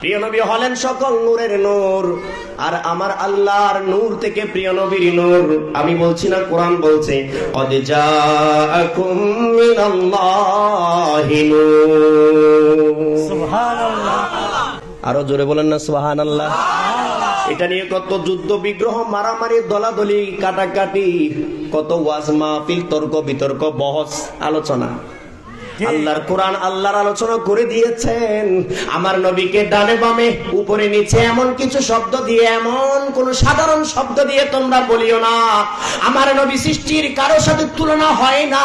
প্রিয় নবী হলেন সকল নূরের নূর আর আমার আল্লাহর নূর থেকে প্রিয় নবীর নূর। আমি বলছি না কোরআন বলছে আরও জোরে বলেন না সোহান সুবহানাল্লাহ। এটা নিয়ে কত যুদ্ধ বিগ্রহ মারামারি দলাদলি কাটাকাটি কত ওয়াজ মাহফিল তর্ক বিতর্ক বহস আলোচনা। আল্লাহর কোরআন আল্লাহর আলোচনা করে দিয়েছেন। আমার নবীকে ডানে বামে উপরে নিচে এমন কিছু শব্দ দিয়ে এমন কোন সাধারণ শব্দ দিয়ে তোমরা বলিও না। আমার নবী সৃষ্টির কারও সাথে তুলনা হয় না।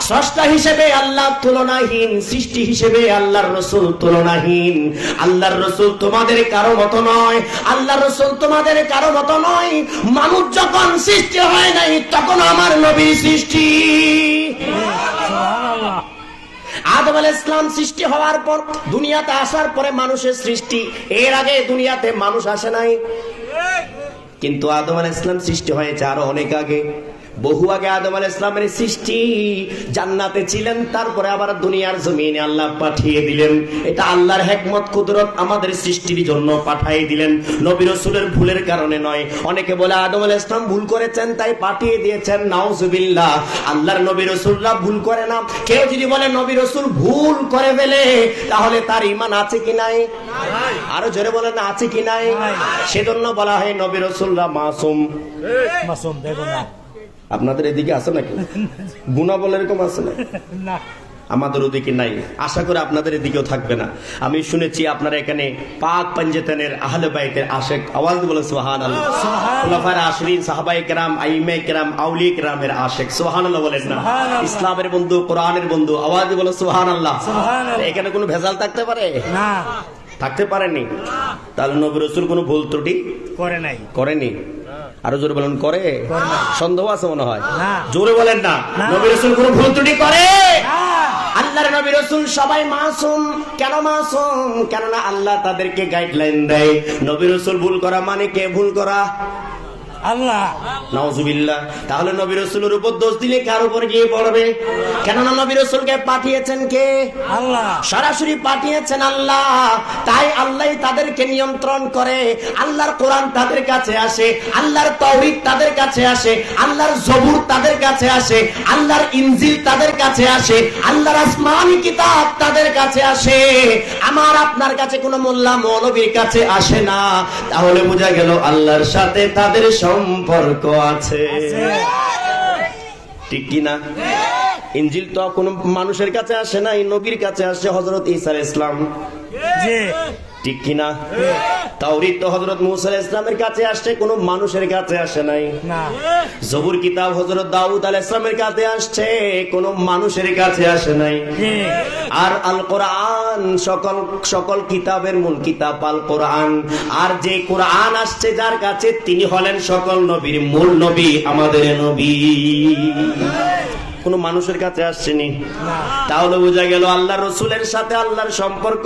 স্রষ্টা হিসেবে আল্লাহ তুলনাহীন সৃষ্টি হিসেবে আল্লাহর রসুল তুলনাহীন। আল্লাহর রসুল তোমাদের কারও মতো নয়। আল্লাহর রসুল তোমাদের কারও মতো নয়। মানুষ যখন সৃষ্টি হয় নাই তখন আমার নবী সৃষ্টি। আদম আল ইসলাম সৃষ্টি হওয়ার পর, দুনিয়াতে আসার পরে মানুষের সৃষ্টি। এর আগে দুনিয়াতে মানুষ আসে নাই। কিন্তু আদম আল ইসলাম সৃষ্টি হয়েছে আরও অনেক আগে। বহু আগে আদম আল ইসলামের সৃষ্টি জান্নাতে ছিলেন তারপরে আবার দুনিয়ার জমিনে আল্লাহ পাঠিয়ে দিলেন। এটা আল্লাহর হেকমত কুদরত আমাদের সৃষ্টির জন্য পাঠিয়ে দিলেন। নবী রসুলের ভুলের কারণে নয়। অনেকে বলে আদম আল ইসলাম ভুল করেছেন তাই পাঠিয়ে দিয়েছেন। নাউজুবিল্লাহ। আল্লাহর নবী রসুল্লাহ ভুল করে না। কেউ যদি বলে নবী রসুল ভুল করে ফেলে তাহলে তার ইমান আছে কি নাই? আরও জোরে বলে না আছে কি নাই? সেজন্য বলা হয় নবী রসুল্লাহ মাসুম। মাসুম দেখো না আপনাদের এদিকে আছে নাকি? গুণা বলে এরকম আছে না? আমাদের ওদিকে নাই। আশা করে আপনাদের এদিকেও থাকবে না। আমি শুনেছি আপনারা এখানে পাক পাঞ্জেতানের আহলে বাইতের আশেক আওয়াজ বলে সোহান আল্লাহ খোলাফার আশরিন সাহাবাই কেরাম আইমে কেরাম আউলি কেরামের আশেক। সোহান আল্লাহ বলেন না। ইসলামের বন্ধু কোরআনের বন্ধু আওয়াজ বলে সোহান আল্লাহ এখানে কোনো ভেজাল থাকতে পারে? না। থাকতে পারেনি? তাহলে নবী রসুল কোনো ভুল ত্রুটি করে নাই। করেনি? আরও জোরে বলেন করে? সন্দেহ আছে মনে হয়? জোরে বলেন না। নবীর নবী রসুল কোনো ভুল ত্রুটি করে? আল্লাহ আল্লাহর নবী রসুল সবাই মাসুম। কেন মাসুম? কেননা আল্লাহ তাদেরকে গাইডলাইন দেয়। নবী রসুল ভুল করা মানে কে ভুল করা? আল্লাহ। নওজুবিল্লাহ তাহলে নবী রসুলের উপর দোষ দিলে কার উপর গিয়ে পড়বে? কেননা নবী রসুলকে পাঠিয়েছেন কে? আল্লাহ। সরাসরি পাঠিয়েছেন আল্লাহ। তাই আল্লাহ তাদেরকে নিয়ন্ত্রণ করে। আল্লাহর কোরআন তাদের কাছে আসে আল্লাহর তৌহিদ তাদের কাছে আসে আল্লাহর জবুর তাদের কাছে আসে আল্লাহর ইনজিল তাদের কাছে আসে আল্লাহর আসমানি কিতাব তাদের কাছে আসে। আমার আপনার কাছে কোনো মোল্লা মৌলবীর কাছে আসে না। তাহলে বোঝা গেল আল্লাহর সাথে তাদের সম্পর্ক আছে। ঠিক কিনা ইঞ্জিল তো কোন মানুষের কাছে আসে না এই নবীর কাছে আসে হজরত ইসার ইসলাম ঠিক কিনা তাওরিত তো হজরত মুসা ইসলামের কাছে আসছে কোনো মানুষের কাছে আসে নাই। না। জবুর কিতাব হজরত দাউদ আল ইসলামের কাছে আসছে কোনো মানুষের কাছে আসে নাই। আর আল কোরআন সকল সকল কিতাবের মূল কিতাব আল কোরআন আর যে কোরআন আসছে যার কাছে তিনি হলেন সকল নবীর মূল নবী আমাদের নবী। কোন মানুষের কাছে আসছেনি তাহলে বোঝা গেল আল্লাহ রসুলের সাথে আল্লাহর সম্পর্ক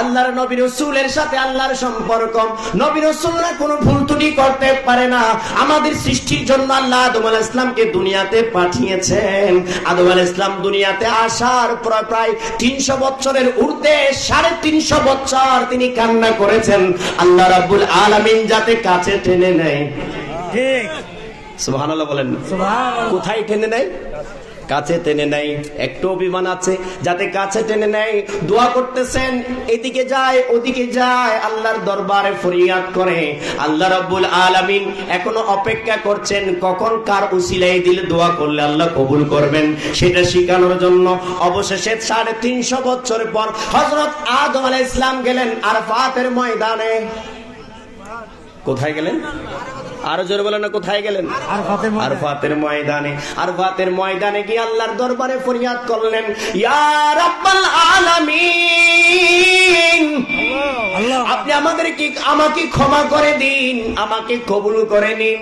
আল্লাহর নবী রসুলের সাথে আল্লাহর সম্পর্ক। নবী রসুলরা কোনো ভুল ত্রুটি করতে পারে না। আমাদের সৃষ্টির জন্য আল্লাহ আদম আল ইসলামকে দুনিয়াতে পাঠিয়েছেন। আদম আল ইসলাম দুনিয়াতে আসার পর প্রায় তিনশো বছরের ঊর্ধ্বে সাড়ে তিনশো বছর তিনি কান্না করেছেন। আল্লাহ রাব্বুল আলামিন যাতে কাছে টেনে নেয়। ঠিক। সুবহানাল্লাহ বলেন। কোথায় টেনে নেয়? কাছে টেনে নেয়। একটু অভিমান আছে, যাতে কাছে টেনে নেয়। দোয়া করতেছেন, এদিকে যায়, ওদিকে যায়। আল্লাহর দরবারে ফরিয়াদ করে। আল্লাহ রাব্বুল আলামিন এখনও অপেক্ষা করছেন, কখন কার উসিলাই দিলে দোয়া করলে আল্লাহ কবুল করবেন? সেটা শিখানোর জন্য অবশেষে সাড়ে তিনশো বছর পর হজরত আদম আলাইহিস ইসলাম গেলেন আরফাতের ময়দানে। কোথায় গেলেন? আরও জোর বলেন না কোথায় গেলেন? আর ফাতে আরফাতের ময়দানে। আরফাতের ময়দানে গিয়ে আল্লাহর দরবারে ফরিয়াদ করলেন ইয়া রাব্বাল আলামিন আপনি আমাদের কি আমাকে ক্ষমা করে দিন আমাকে কবুল করে নিন।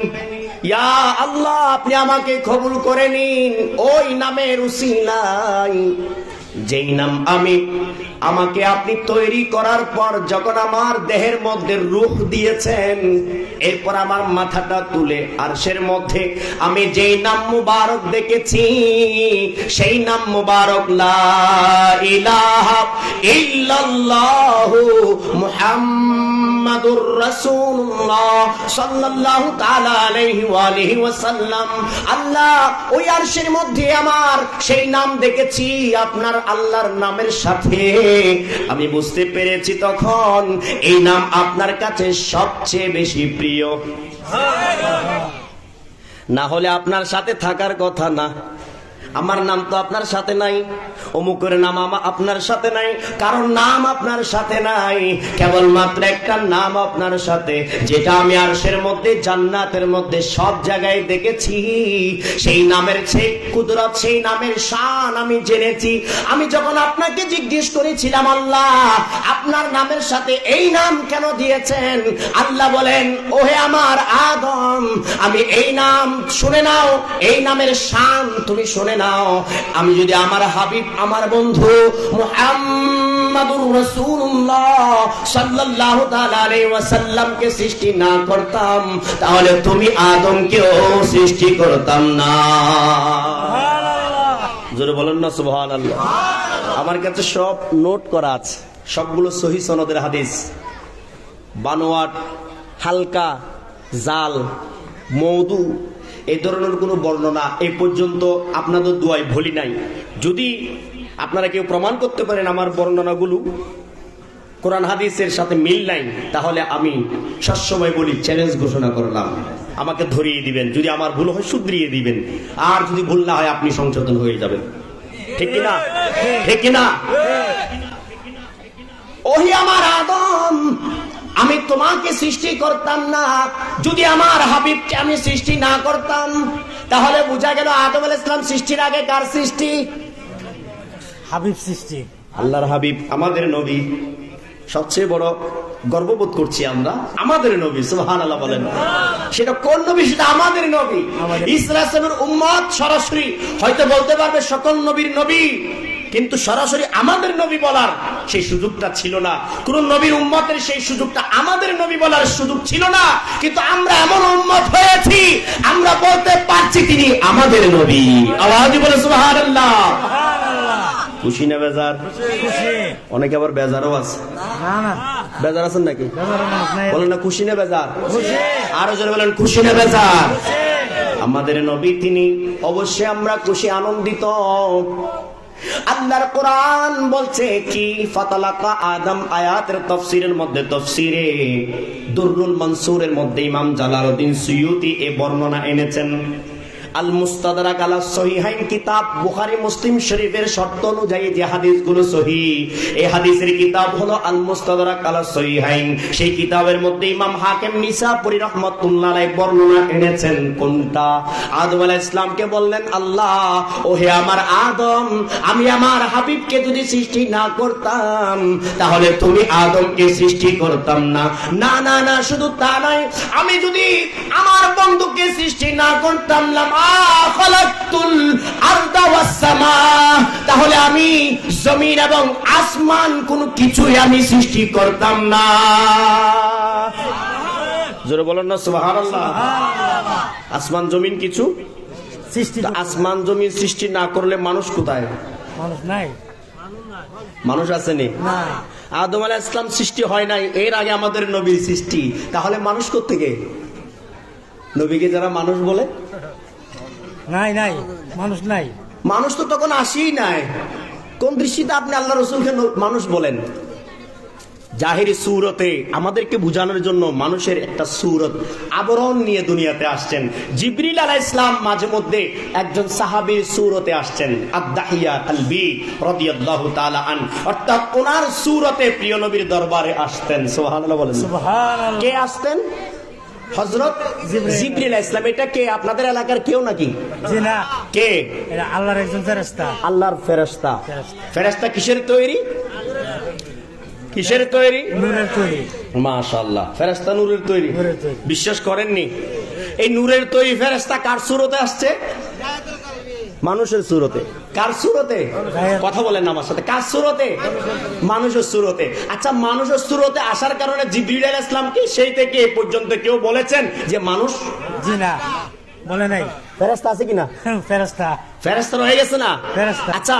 ইয়া আল্লাহ আপনি আমাকে কবুল করে নিন। ওই নামের উসিলাই যেই নাম আমি, আমাকে আপনি তৈরি করার পর যখন আমার দেহের মধ্যে রূহ দিয়েছেন, এরপর আমার মাথাটা তুলে আরশের মধ্যে, আমি যেই নাম মুবারক দেখেছি, সেই নাম মুবারক ইলাহা ইল্লাল্লাহু আমি বুঝতে পেরেছি তখন এই নাম আপনার কাছে সবচেয়ে বেশি প্রিয়। না হলে আপনার সাথে থাকার কথা না। আমার নাম তো আপনার সাথে নাই। অমুকের নাম আপনার সাথে নাই। কারণ নাম আপনার সাথে নাই। কেবলমাত্র একটা নাম আপনার সাথে, যেটা আমি আরশের মধ্যে, জান্নাতের মধ্যে সব জায়গায় দেখেছি। সেই নামের সেই কুদরত, সেই নামের শান আমি জেনেছি। আমি যখন আপনাকে জিজ্ঞেস করেছিলাম, আল্লাহ, আপনার নামের সাথে এই নাম কেন দিয়েছেন? আল্লাহ বলেন, ওহে আমার আদম, আমি এই নাম শুনে নাও, এই নামের শান তুমি শুনে নাও। আমি যদি আমার হাবিব আমার বন্ধু মুহাম্মাদুর ওয়াসাল্লামকে সৃষ্টি না করতাম তাহলে তুমি আদমকেও সৃষ্টি করতাম না। জোরে বলেন না সুবহানাল্লাহ। আমার কাছে সব নোট করা আছে সবগুলো সহি সনদের হাদিস। বানোয়াট হালকা জাল মৌদু এই ধরনের কোনো বর্ণনা এই পর্যন্ত আপনাদের দোয়ায় ভুলি নাই। যদি আপনারা কেউ প্রমাণ করতে পারেন আমার বর্ণনাগুলো, কোরআন হাদিসের সাথে মিল নাই, তাহলে আমি সবসময় বলি চ্যালেঞ্জ ঘোষণা করলাম। আমাকে ধরিয়ে দিবেন, যদি আমার ভুল হয় শুধরিয়ে দিবেন। আর যদি ভুল না হয়, আপনি সংশোধন হয়ে যাবেন। ঠিক কিনা? ঠিক কিনা? ওহি আমার আদম আমি তোমাকে সৃষ্টি করতাম না। যদি আমার হাবিবকে আমি সৃষ্টি না করতাম তাহলে বোঝা গেল আদম আল ইসলাম সৃষ্টির আগে কার সৃষ্টি? হাবিব সৃষ্টি। আল্লাহর হাবিব আমাদের নবী। সবচেয়ে বড় গর্ববোধ করছি আমরা আমাদের নবী সুহান আল্লাহ বলেন। সেটা কোন নবী? সেটা আমাদের নবী। ইসলামের উম্মত সরাসরি হয়তো বলতে পারবে সকল নবীর নবী কিন্তু সরাসরি আমাদের নবী বলার সেই সুযোগটা ছিল না। কোন নবীর উম্মতের সেই সুযোগটা আমাদের নবী বলার সুযোগ ছিল না। কিন্তু আমরা এমন উম্মত হয়েছি আমরা বলতে পারছি তিনি আমাদের নবী। আওয়াজ বলে সুবহানাল্লাহ। খুশি না বেজার? অনেকে আবার বেজারও আছে। বেজার আছেন নাকি? বলেন না খুশি না বেজার? আরও জোরে বলেন খুশি না বেজার? আমাদের নবী তিনি অবশ্যই আমরা খুশি আনন্দিত। আল্লাহর কোরআন বলছে কি ফাতালাকা আদম আয়াতের তফসিরের মধ্যে তফসিরে দুররুল মনসুরের মধ্যে ইমাম জালালউদ্দিন সুয়ুতি এ বর্ণনা এনেছেন। আল মুস্তাদরাক আলা সহিহাইন কিতাব বুখারী, মুসলিম শরীফের শর্ত অনুযায়ী যে হাদিসগুলো সহি, এই হাদিসের কিতাব হলো আল মুস্তাদরাক আলা সহিহাইন। সেই কিতাবের মধ্যে ইমাম হাকিম নিসাপুরি রাহমাতুল্লাহ আলাইহি বর্ণনা এনেছেন কোনটা? আদম আলাইহিস ইসলামকে বললেন, আল্লাহ, ওহে আমার আদম, আমি আমার হাবিবকে যদি সৃষ্টি না করতাম, তাহলে তুমি আদমকে সৃষ্টি করতাম না। না না না, শুধু তা নয়, আমি যদি আমার বন্ধুকে সৃষ্টি না করতাম না তাহলে আমি জমিন এবং আসমান কোনো কিছুই আমি সৃষ্টি করতাম না। জোরে বলেন না সুবহানাল্লাহ। আসমান জমিন কিছু? সৃষ্টি আসমান জমিন সৃষ্টি না করলে মানুষ কোথায়? মানুষ নাই। মানুষ আসেনি? না আদম আলাহ ইসলাম সৃষ্টি হয় নাই এর আগে আমাদের নবীর সৃষ্টি। তাহলে মানুষ থেকে নবীকে যারা মানুষ বলে? নাই নাই মানুষ নাই। মানুষ তো তখন আসেই নাই। কোন দৃষ্টিতে আপনি আল্লাহ রসুলকে মানুষ বলেন? জাহিরি সুরতে আমাদেরকে বুঝানোর জন্য মানুষের একটা সুরত আবরণ নিয়ে দুনিয়াতে আসছেন। জিবরিল আলাহ ইসলাম মাঝে মধ্যে একজন সাহাবীর সুরতে আসছেন আন। অর্থাৎ ওনার সুরতে প্রিয় নবীর দরবারে আসতেন। সুবহানাল্লাহ। কে আসতেন? হযরত জিবরিল। ইসলাম এটা কে? আপনাদের এলাকার কেউ নাকি? কে? আল্লাহর একজন ফেরেশতা। আল্লাহর কিসের তৈরি? কিসের তৈরি? নূরের তৈরি। মাশাআল্লাহ। ফেরেশতা নূরের তৈরি। বিশ্বাস করেননি? এই নূরের তৈরি ফেরেস্তা কার সুরতে আসছে? মানুষের সুরতে। কার সুরতে? কথা বলেন আমার সাথে। কার সুরতে? মানুষের সুরতে। আচ্ছা মানুষের সুরতে আসার কারণে জিবরিল ইসলাম কি সেই থেকে এ পর্যন্ত কেউ বলেছেন যে মানুষ? জি না। বলে নাই। ফেরেস্তা আছে কিনা? ফেরস্তা ফেরেস্তা রয়ে গেছে না? আচ্ছা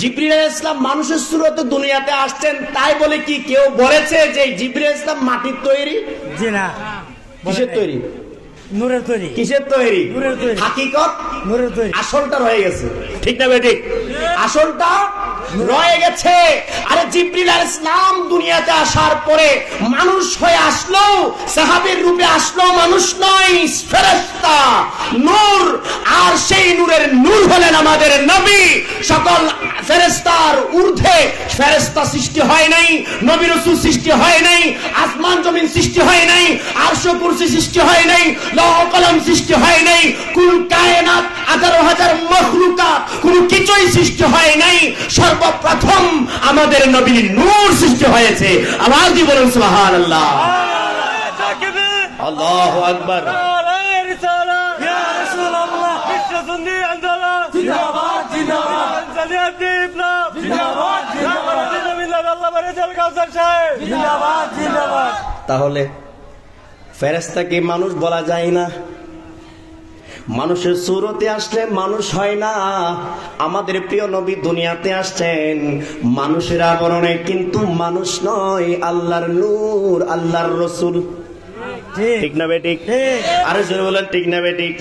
জিবরিল ইসলাম মানুষের সুরতে দুনিয়াতে আসছেন তাই বলে কি কেউ বলেছে যে জিবরিল ইসলাম মাটির তৈরি? জি না। কিসের তৈরি? নূরের তৈরি। কিসের তৈরি? নূরের তৈরি। হাকিকত? নূরের তৈরি। আসলটা রয়ে গেছে। ঠিক না বেঠিক? আসলটা রয়ে গেছে। আরে জিব্রিল আল ইসলাম দুনিয়াতে আসার পরে মানুষ হয়ে আসলো সাহাবের রূপে আসলো মানুষ নয়, ফেরেশতা। নূর, আর সেই নূরের নূর হলেন আমাদের নবী। সকল ফেরেস্তার ঊর্ধ্বে ফেরেস্তা সৃষ্টি হয় নাই, নবী রসুল সৃষ্টি হয় নাই, আসমান জমিন সৃষ্টি হয় নাই, আরশ কুরসি সৃষ্টি হয় নাই, লৌহ কলম সৃষ্টি হয় নাই কোন কায়নাত আঠারো হাজার মখলুকাত, কোন কিছুই সৃষ্টি হয় নাই। সর্বপ্রথম আমাদের নবীর নূর সৃষ্টি হয়েছে। আমার কি বলুন সুহান আল্লাহ তাহলে ফেরেস্তাকে মানুষ বলা যায় না মানুষের সুরতে আসলে মানুষ হয় না। আমাদের প্রিয় নবী দুনিয়াতে আসছেন। মানুষের আবরণে কিন্তু মানুষ নয় আল্লাহর নূর আল্লাহর রসুল। ঠিক। না বেটিক আরে জোরে বলেন ঠিক না বেঠিক